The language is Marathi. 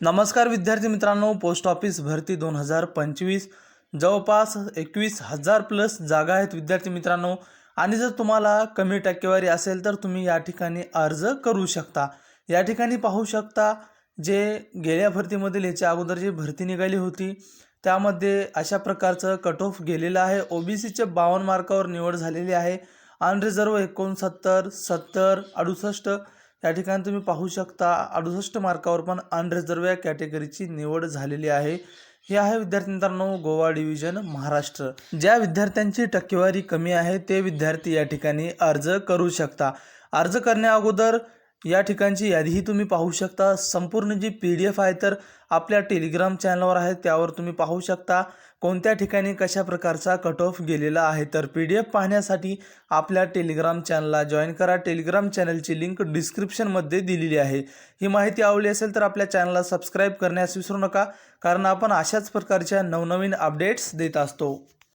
नमस्कार विद्यार्थी मित्रांनो पोस्ट ऑफिस भरती दोन हजार पंचवीस. जवळपास एकवीस हजार प्लस जागा आहेत विद्यार्थी मित्रांनो. आणि जर तुम्हाला कमी टक्केवारी असेल तर तुम्ही या ठिकाणी अर्ज करू शकता. या ठिकाणी पाहू शकता जे गेल्या भरतीमधील याच्या अगोदर जी भरती निघाली होती त्यामध्ये अशा प्रकारचं कट ऑफ गेलेलं आहे. ओ बी सीचे बावन्न मार्कावर निवड झालेली आहे. अनरिझर्व एकोणसत्तर सत्तर अडुसष्ट या ठिकाणी तुम्ही पाहू शकता अडुसष्ट मार्कावर पण अनरिझर्व या कॅटेगरीची निवड झालेली आहे. हे आहे विद्यार्थी मित्रांनो गोवा डिव्हिजन महाराष्ट्र. ज्या विद्यार्थ्यांची टक्केवारी कमी आहे ते विद्यार्थी या ठिकाणी अर्ज करू शकता. अर्ज करण्या अगोदर या ठिकाणची यादीही तुम्ही पाहू शकता. संपूर्ण जी पी डी एफ आहे तर आपल्या टेलिग्राम चॅनलवर आहे त्यावर तुम्ही पाहू शकता. कोणत्या ठिकाणी कशा प्रकारचा कट ऑफ गेलेला आहे तर पी डी एफ पाहण्यासाठी आपल्या टेलिग्राम चॅनलला जॉईन करा. टेलिग्राम चॅनलची लिंक डिस्क्रिप्शनमध्ये दिलेली आहे. ही माहिती आवडली असेल तर आपल्या चॅनलला सबस्क्राईब करण्यास विसरू नका कारण आपण अशाच प्रकारच्या नवनवीन अपडेट्स देत असतो.